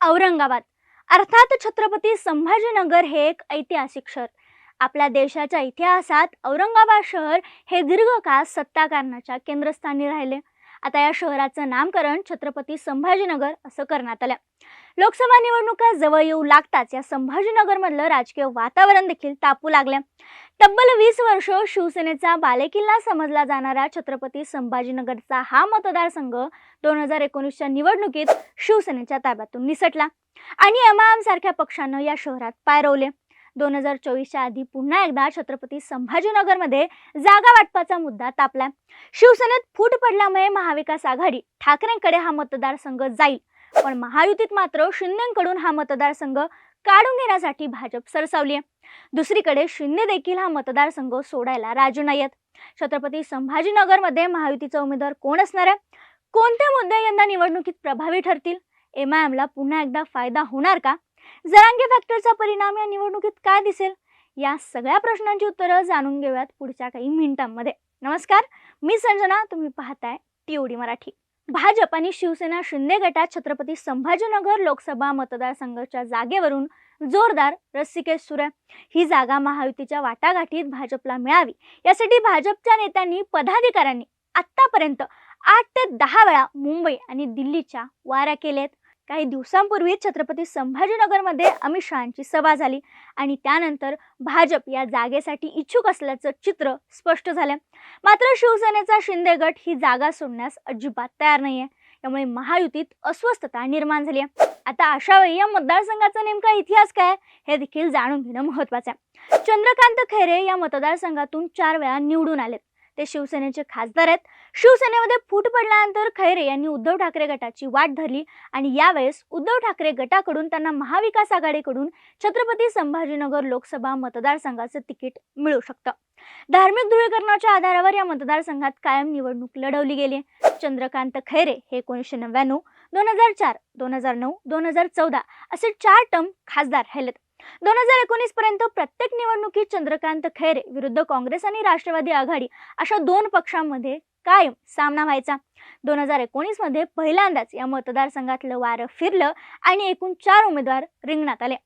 औरंगाबाद. अर्थात छत्रपती संभाजीनगर हे एक ऐतिहासिक शहर. आपल्या देशाच्या इतिहासात औरंगाबाद शहर हे दीर्घकाळ सत्ताकारणाच्या केंद्रस्थानी राहिले. आता या शहराचं नामकरण छत्रपती संभाजीनगर असं करण्यात आलं. लोकसभा निवडणुका जवळ येऊ लागताच या संभाजीनगरमधलं राजकीय वातावरण देखील तापू लागलं. तब्बल वीस वर्ष शिवसेनेचा बालेकिल्ला समजला जाणारा छत्रपती संभाजीनगरचा हा मतदारसंघ दोन हजार एकोणीसच्या निवडणुकीत शिवसेनेच्या ताब्यातून निसटला. आणि एमआयएम सारख्या पक्षानं या शहरात पाय रोवले. दोन हजार चोवीसच्या आधी पुन्हा एकदा छत्रपती संभाजीनगरमध्ये जागा वाटपाचा मुद्दा तापला. शिवसेनेत फूट पडल्यामुळे महाविकास आघाडी ठाकरेंकडे हा मतदारसंघ जाईल. पण महायुतीत मात्र शिंदेकडून हा मतदारसंघ काढून घेण्यासाठी भाजप सरसावली आहे. दुसरीकडे शिंदे देखील हा मतदारसंघ सोडायला राजू नाहीयेत छत्रपती संभाजीनगरमध्ये महायुतीचा उमेदवार कोण असणार आहे? कोणते मुद्दे यंदा निवडणुकीत प्रभावी ठरतील? एम आय एमला पुन्हा एकदा फायदा होणार का? जरांगे फॅक्टरचा परिणाम या निवडणुकीत काय दिसेल? या सगळ्या प्रश्नांची उत्तरं जाणून घेऊयात पुढच्या काही मिनिटांमध्ये. नमस्कार मी संजना तुम्ही पाहताय टीओडी मराठी. भाजप आणि शिवसेना शिंदे गटात छत्रपती संभाजीनगर लोकसभा मतदारसंघाच्या जागेवरून जोरदार रस्सीकेस सुरू आहे. ही जागा महायुतीच्या वाटाघाटीत भाजपला मिळावी. यासाठी भाजपच्या नेत्यांनी पदाधिकाऱ्यांनी आतापर्यंत आठ ते दहा वेळा मुंबई आणि दिल्लीच्या वाऱ्या केल्यात. काही दिवसांपूर्वी छत्रपती संभाजीनगरमध्ये अमित शहांची सभा झाली आणि त्यानंतर भाजप या जागेसाठी इच्छुक असल्याचं चित्र स्पष्ट झालं. मात्र शिवसेनेचा शिंदे गट ही जागा सोडण्यास अजिबात तयार नाही आहे त्यामुळे महायुतीत अस्वस्थता निर्माण झाली आहे. आता अशा वेळी या मतदारसंघाचा नेमका इतिहास काय हे देखील जाणून घेणं महत्वाचं आहे. चंद्रकांत खैरे या मतदारसंघातून चार वेळा निवडून आलेत. ते शिवसेनेचे खासदार आहेत. शिवसेनेमध्ये फूट पडल्यानंतर खैरे यांनी उद्धव ठाकरे गटाची वाट धरली आणि यावेळेस उद्धव ठाकरे गटाकडून त्यांना महाविकास आघाडीकडून छत्रपती संभाजीनगर लोकसभा मतदारसंघाचं तिकीट मिळू शकतं. धार्मिक ध्रुवीकरणाच्या आधारावर या मतदारसंघात कायम निवडणूक लढवली गेली चंद्रकांत खैरे हे एकोणीसशे नव्याण्णव दोन हजार चार दोन हजार नऊ दोन हजार चौदा असे चार टर्म खासदार राहिलेत. दोन हजार एकोणीस पर्यंत प्रत्येक निवडणुकीत चंद्रकांत खैरे विरुद्ध काँग्रेस आणि राष्ट्रवादी आघाडी अशा दोन पक्षांमध्ये कायम सामना व्हायचा. दोन हजार एकोणीसमध्ये पहिल्यांदाच या मतदारसंघातलं वारं फिरलं आणि एकूण चार उमेदवार रिंगणात आले.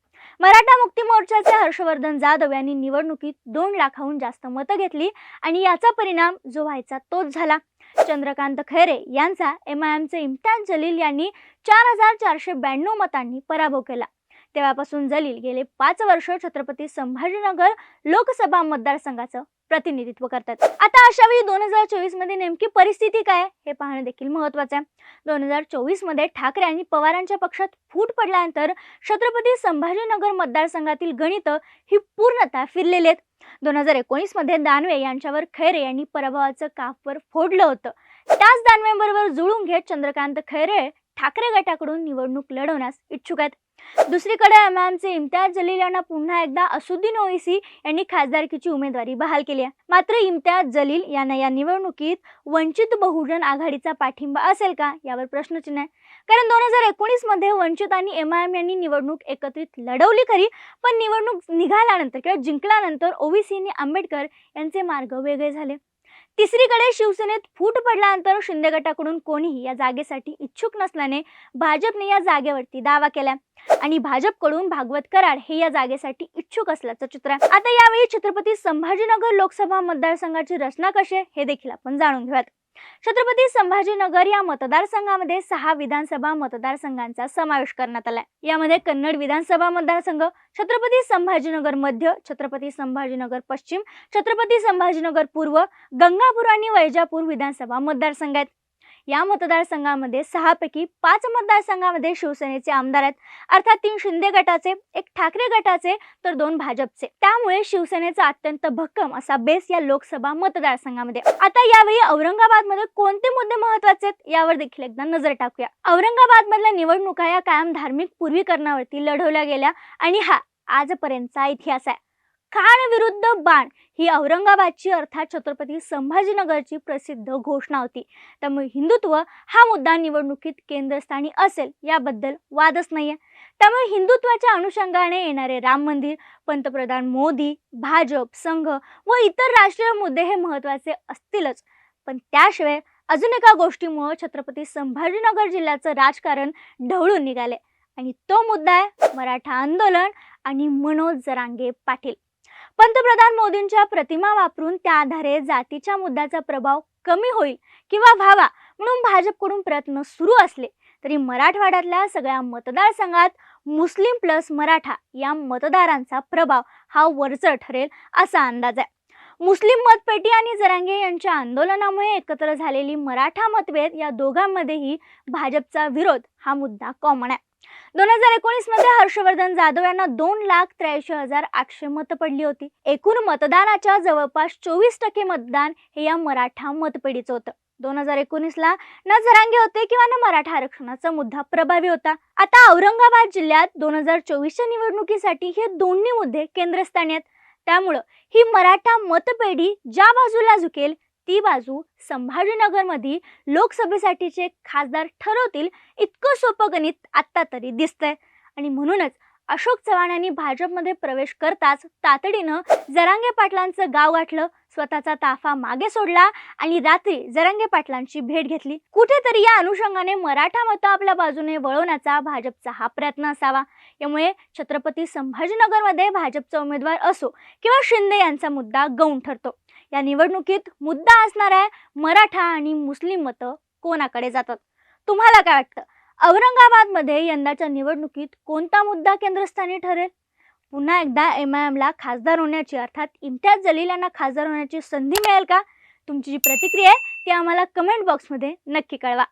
मराठा मुक्ती मोर्चाचे हर्षवर्धन जाधव यांनी निवडणुकीत दोन लाखाहून जास्त मतं घेतली आणि याचा परिणाम जो व्हायचा तोच झाला. चंद्रकांत खैरे यांचा एम आय एमचे इम्तियाज जलील यांनी चार हजार चारशे ब्याण्णव मतांनी पराभव केला. तेव्हापासून जलील गेले पाच वर्ष छत्रपती संभाजीनगर लोकसभा मतदारसंघाचं प्रतिनिधित्व करतात. आता अशा वेळी दोन हजार चोवीसमध्ये नेमकी परिस्थिती काय हे पाहणं देखील महत्वाचं आहे. दोन हजार चोवीसमध्ये ठाकरे आणि पवारांच्या पक्षात फूट पडल्यानंतर छत्रपती संभाजीनगर मतदारसंघातील गणित ही पूर्णतः फिरलेली आहेत. दोन हजार एकोणीसमध्ये दानवे यांच्यावर खैरे यांनी पराभवाचं कापवर फोडलं होतं. त्याच दानवेंबरोबर जुळून घेत चंद्रकांत खैरे ठाकरे गटाकडून निवडणूक लढवण्यास इच्छुक आहेत. दुसरीकडे एमआयएमचे इम्तियाज जलील यांना पुन्हा एकदा असुद्दीन ओवेसी यांनी खासदारकीची उमेदवारी बहाल केली आहे. मात्र इम्तियाज जलील यांना या निवडणुकीत वंचित बहुजन आघाडीचा पाठिंबा असेल का? यावर प्रश्नचिन्ह आहे. कारण दोन हजार एकोणीसमध्ये वंचित आणि एम आय एम यांनी निवडणूक एकत्रित लढवली खरी पण निवडणूक निघाल्यानंतर किंवा जिंकल्यानंतर ओवीसी आणि आंबेडकर यांचे मार्ग वेगळे झाले. तिसरीकडे शिवसेनेत फूट पडल्यानंतर शिंदे गटाकडून कोणीही या जागेसाठी इच्छुक नसल्याने भाजपने या जागेवरती दावा केला. आणि भाजपकडून भागवत कराड हे या जागेसाठी इच्छुक असल्याचं चित्र आहे. आता यावेळी छत्रपती संभाजीनगर लोकसभा मतदारसंघाची रचना कशी आहे हे देखील आपण जाणून घेऊयात. छत्रपती संभाजीनगर या मतदारसंघामध्ये सहा विधानसभा मतदारसंघांचा समावेश करण्यात आलाय. यामध्ये कन्नड विधानसभा मतदारसंघ छत्रपती संभाजीनगर मध्य छत्रपती संभाजीनगर पश्चिम छत्रपती संभाजीनगर पूर्व गंगापूर आणि वैजापूर विधानसभा मतदारसंघ आहेत. या मतदारसंघामध्ये सहापैकी पाच मतदारसंघामध्ये शिवसेनेचे आमदार आहेत. अर्थात तीन शिंदे गटाचे एक ठाकरे गटाचे तर दोन भाजपचे. त्यामुळे शिवसेनेचा अत्यंत भक्कम असा बेस या लोकसभा मतदारसंघामध्ये. आता यावेळी औरंगाबादमध्ये कोणते मुद्दे महत्त्वाचे आहेत यावर देखील एकदा नजर टाकूया. औरंगाबाद मधल्या निवडणुका या कायम धार्मिक पूर्वीकरणावरती लढवल्या गेल्या आणि हा आजपर्यंतचा इतिहास आहे. खान विरुद्ध बाण ही औरंगाबादची अर्थात छत्रपती संभाजीनगरची प्रसिद्ध घोषणा होती. त्यामुळे हिंदुत्व हा मुद्दा निवडणुकीत केंद्रस्थानी असेल याबद्दल वादच नाहीये. त्यामुळे हिंदुत्वाच्या अनुषंगाने येणारे राम मंदिर पंतप्रधान मोदी भाजप संघ व इतर राष्ट्रीय मुद्दे हे महत्त्वाचे असतीलच. पण त्याशिवाय अजून एका गोष्टीमुळे छत्रपती संभाजीनगर जिल्ह्याचं राजकारण ढवळून निघाले. आणि तो मुद्दा आहे मराठा आंदोलन आणि मनोज जरांगे पाटील. पंतप्रधान मोदींच्या प्रतिमा वापरून त्या आधारे जातीच्या मुद्द्याचा प्रभाव कमी होईल किंवा व्हावा म्हणून भाजपकडून प्रयत्न सुरू असले तरी मराठवाड्यातल्या सगळ्या मतदारसंघात मुस्लिम प्लस मराठा या मतदारांचा प्रभाव हा वरचढ ठरेल असा अंदाज आहे. मुस्लिम मतपेटी आणि जरांगे यांच्या आंदोलनामुळे एकत्र झालेली मराठा मतभेद या दोघांमध्येही भाजपचा विरोध हा मुद्दा कॉमन आहे. दोन हजार एकोणीसमध्ये हर्षवर्धन जाधव यांना दोन लाख त्र्याऐंशी हजार आठशे मतं पडली होती. एकूण मतदानाच्या जवळपास चोवीस टक्के मतदान हे या मराठा मतपेढीचं होतं. दोन हजार एकोणीसला न जरांगे होते किंवा न मराठा आरक्षणाचा मुद्दा प्रभावी होता. आता औरंगाबाद जिल्ह्यात दोन हजार चोवीसच्या निवडणुकीसाठी हे दोन्ही मुद्दे केंद्रस्थानी आहेत. त्यामुळं ही मराठा मतपेढी ज्या बाजूला झुकेल ती बाजू संभाजीनगरमध्ये लोकसभेसाठीचे खासदार ठरवतील इतकं सोपं गणित आत्ता तरी दिसतंय. आणि म्हणूनच अशोक चव्हाण यांनी भाजपमध्ये प्रवेश करताच तातडीनं जरांगे पाटलांचं गाव गाठलं स्वतःचा ताफा मागे सोडला आणि रात्री जरांगे पाटलांची भेट घेतली. कुठेतरी या अनुषंगाने मराठा मतं आपल्या बाजूने वळवण्याचा भाजपचा हा प्रयत्न असावा. यामुळे छत्रपती संभाजीनगरमध्ये भाजपचा उमेदवार असो किंवा शिंदे यांचा मुद्दा गौण ठरतो. या निवडणुकीत मुद्दा असणार आहे मराठा आणि मुस्लिम मतं कोणाकडे जातात? तुम्हाला काय वाटतं? औरंगाबादमध्ये यंदाच्या निवडणुकीत कोणता मुद्दा केंद्रस्थानी ठरेल? पुन्हा एकदा एम आय एमला खासदार होण्याची अर्थात इम्तियाज जलील यांना खासदार होण्याची संधी मिळेल का? तुमची जी प्रतिक्रिया आहे ती आम्हाला कमेंट बॉक्समध्ये नक्की कळवा.